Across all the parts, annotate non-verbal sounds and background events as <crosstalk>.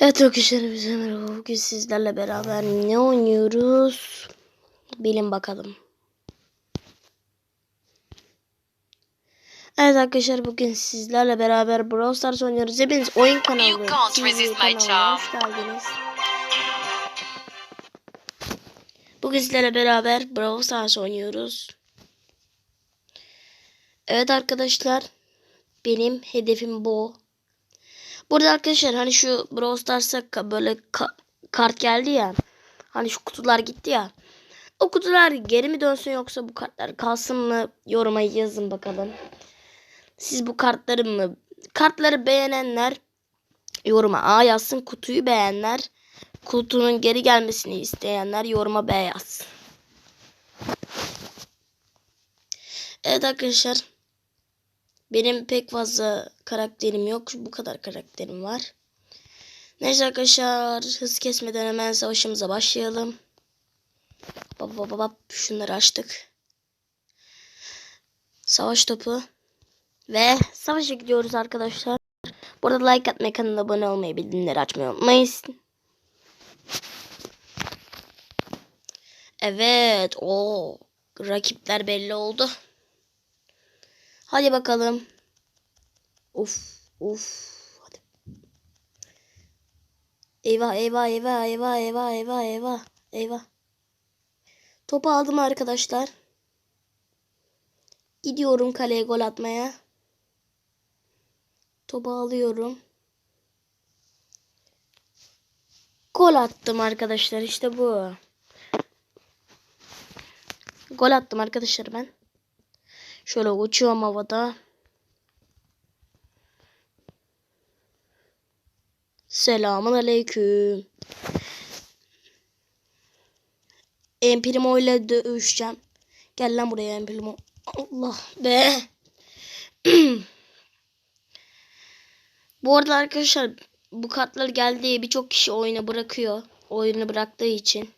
Evet arkadaşlar bize merhaba. Bugün sizlerle beraber ne oynuyoruz? Bilin bakalım. Evet arkadaşlar bugün sizlerle beraber Brawl Stars oynuyoruz. Hepiniz oyun kanalı kanalına hoş geldiniz. Bugün sizlerle beraber Brawl Stars oynuyoruz. Evet arkadaşlar benim hedefim bu. Burada arkadaşlar hani şu Brawl Stars'a böyle ka- kart geldi ya. Hani şu kutular gitti ya. O kutular geri mi dönsün yoksa bu kartlar kalsın mı? Yoruma yazın bakalım. Siz bu kartları mı? Kartları beğenenler yoruma A yazsın. Kutuyu beğenenler kutunun geri gelmesini isteyenler yoruma B yazsın. Evet arkadaşlar. Benim pek fazla karakterim yok. Bu kadar karakterim var. Neyse arkadaşlar hız kesmeden hemen savaşımıza başlayalım. Baba baba baba şunları açtık. Savaş topu. Ve savaşa gidiyoruz arkadaşlar. Burada like atmayı, kanala abone olmayı, bildirimleri açmayı unutmayın. Evet. o rakipler belli oldu. Hadi bakalım. Of of. Hadi. Eyvah eyvah eyvah eyvah eyvah eyvah eyvah eyvah. Topu aldım arkadaşlar. Gidiyorum kaleye gol atmaya. Topu alıyorum. Gol attım arkadaşlar işte bu. Gol attım arkadaşlar ben. Şöyle uçuyorum havada. Selamun aleyküm. Emprimo ile dövüşeceğim. Gel lan buraya Emprimo. Allah be. <clears throat> bu arada arkadaşlar bu kartlar geldiği birçok kişi oyunu bırakıyor. Oyunu bıraktığı için.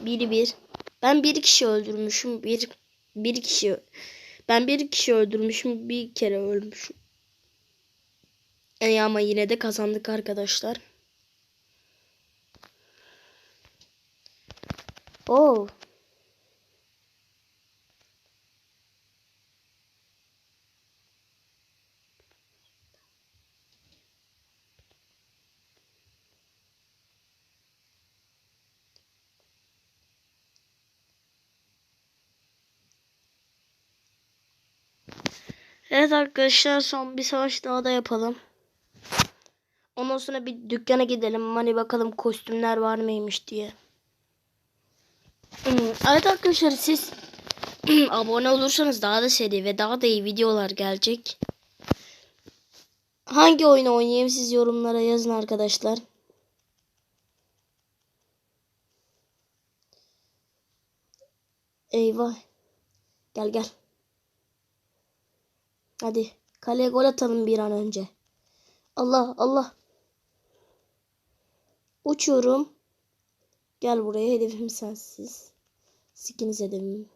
Biri bir. Ben bir kişi öldürmüşüm. Bir bir kişi. Ben bir kişi öldürmüşüm. Bir kere ölmüşüm. E ama yine de kazandık arkadaşlar. Oo. Evet arkadaşlar son bir savaş daha da yapalım. Ondan sonra bir dükkana gidelim. Hani bakalım kostümler var mıymış diye. Hmm, Evet arkadaşlar siz <clears throat> abone olursanız daha da seri ve daha da iyi videolar gelecek. Hangi oyunu oynayayım siz yorumlara yazın arkadaşlar. Eyvah. Gel gel. Hadi kaleye gol atalım bir an önce. Allah Allah. Uçuyorum. Gel buraya hedefim sensiz. Sikiniz hedefim.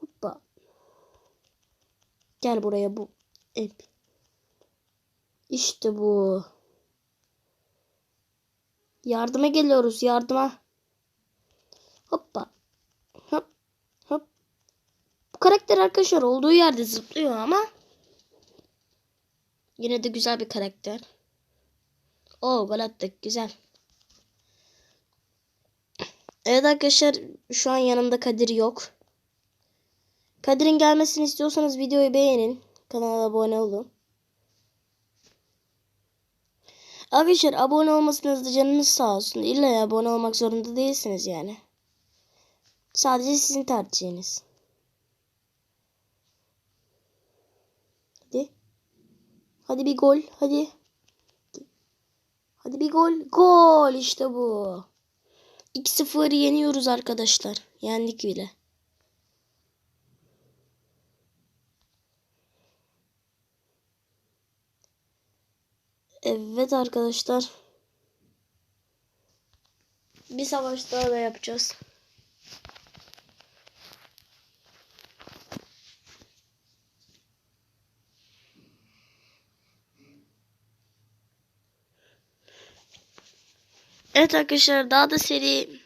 Hoppa. Gel buraya bu. İşte bu. Yardıma geliyoruz yardıma. Hoppa. Bu karakter arkadaşlar olduğu yerde zıplıyor ama yine de güzel bir karakter. Oo gol attık güzel. Evet arkadaşlar şu an yanımda Kadir yok. Kadir'in gelmesini istiyorsanız videoyu beğenin. Kanala abone olun. Arkadaşlar abone olmasınız da canınız sağ olsun. İlla abone olmak zorunda değilsiniz yani. Sadece sizin tercihiniz. Hadi. Hadi bir gol. Hadi. Hadi bir gol. Gol işte bu. 2-0 yeniyoruz arkadaşlar. Yendik bile. Evet arkadaşlar. Bir savaş daha da yapacağız. Evet arkadaşlar daha da seri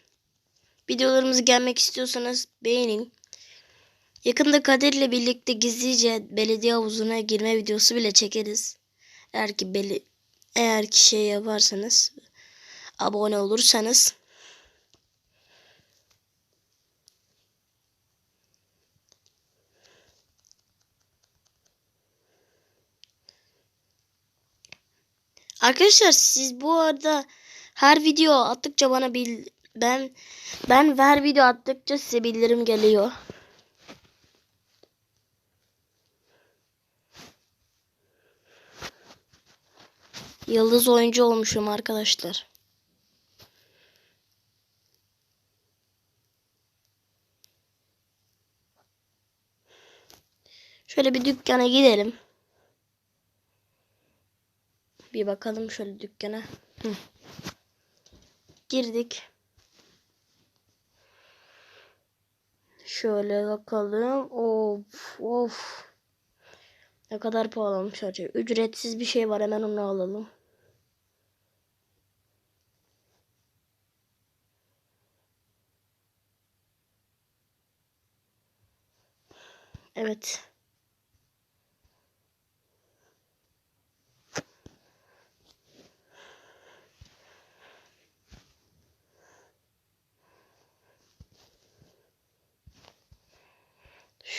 videolarımız gelmek istiyorsanız beğenin. Yakında Kadir ile birlikte gizlice belediye havuzuna girme videosu bile çekeriz. Eğer ki beli eğer ki şey yaparsanız abone olursanız Arkadaşlar siz bu arada her video attıkça bana bil ben ben her video attıkça size bildirim geliyor. Yıldız oyuncu olmuşum arkadaşlar. Şöyle bir dükkana gidelim. Bir bakalım şöyle dükkana. Hı. Girdik. Şöyle bakalım. Of of. Ne kadar pahalanmış acaba. Ücretsiz bir şey var hemen onu alalım. Evet.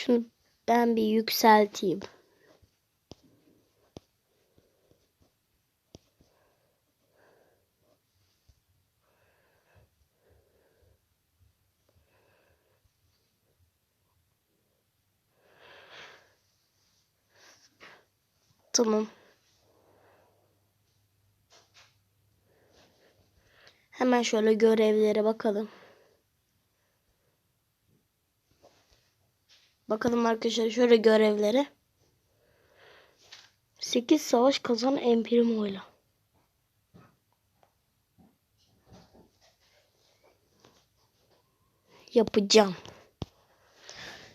Şunu ben bir yükselteyim. Tamam. Hemen şöyle görevlere bakalım. Bakalım arkadaşlar şöyle görevlere. 8 savaş kazan Emprimo'yla. Yapacağım.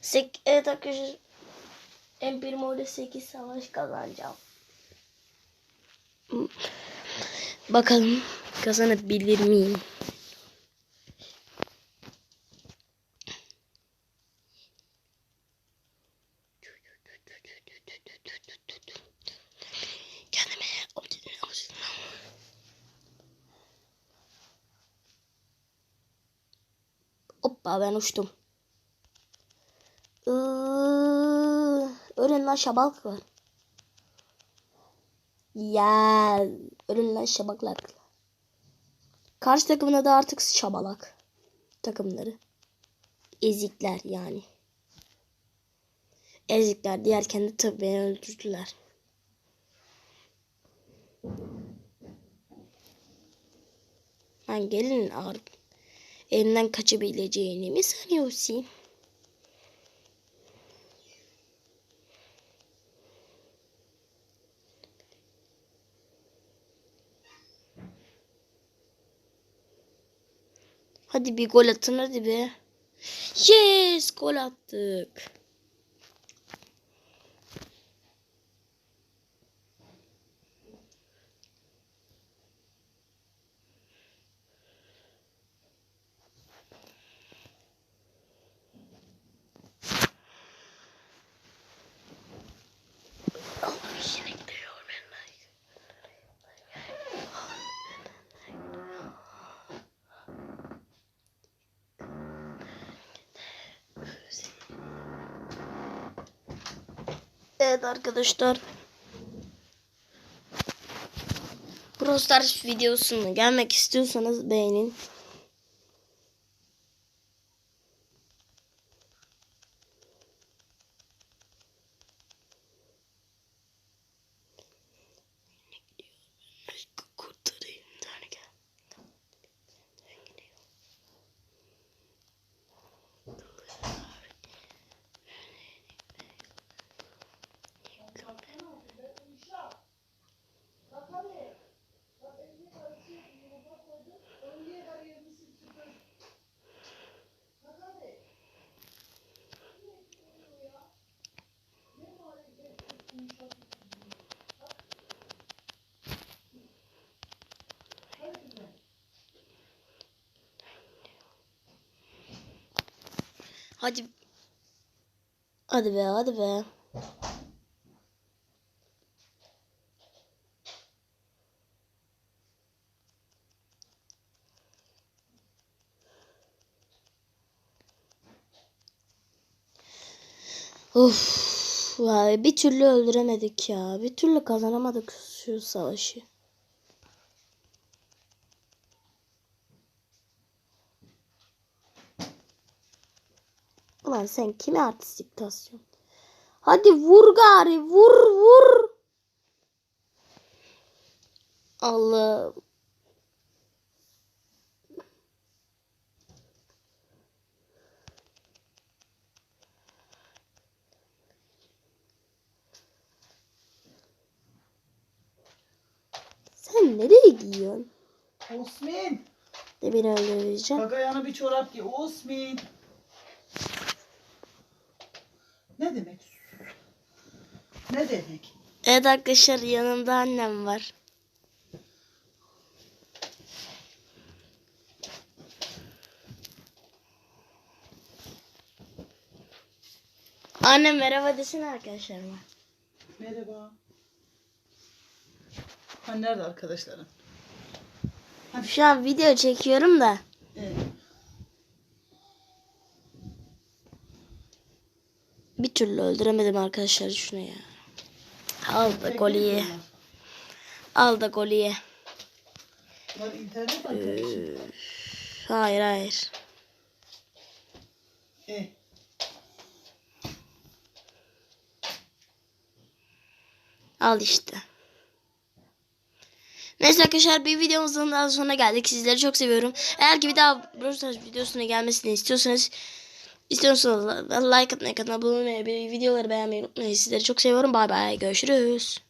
Sek evet arkadaşlar. Emprimo'yla 8 savaş kazanacağım. Bakalım kazanabilir miyim? Hoppa ben uçtum. Iıı, Ölün lan şabalak var. Ya ölün lan şabalak. Karşı takımına da artık şabalak takımları. Ezikler yani. Ezikler diyerken de tabii beni öldürdüler. Ben gelin ağır. Elinden kaçabileceğini mi sanıyorsun? Hadi bir gol atın hadi be. Yes gol attık. Evet arkadaşlar. Brawl Stars videosuna gelmek istiyorsanız beğenin. Hadi. Hadi be hadi be. Of, bir türlü öldüremedik ya. Bir türlü kazanamadık şu savaşı. Ulan sen kime artistik tasıyorsun? Hadi vur gari vur vur. Allah. Sen nereye giyiyorsun? Osman. De beni öldüreceğim. Bak ayağına bir çorap giy. Osman. Ne demek? Ne demek? Evet arkadaşlar yanımda annem var. Annem merhaba desene arkadaşlarıma. Merhaba. Ha nerede arkadaşların? Şu an video çekiyorum da. Evet. Bir türlü öldüremedim arkadaşlar şunu ya. Al da golüye. Bunlar. Al da internet arkadaşı. Hayır hayır. E. Al işte. Neyse arkadaşlar bir videomuzun daha sonuna geldik. Sizleri çok seviyorum. Eğer ki bir daha Brawl videosuna gelmesini istiyorsanız istiyorsanız like atmayı, kanala abone olmayı, videoları beğenmeyi unutmayın. Sizleri çok seviyorum. Bay bay. Görüşürüz.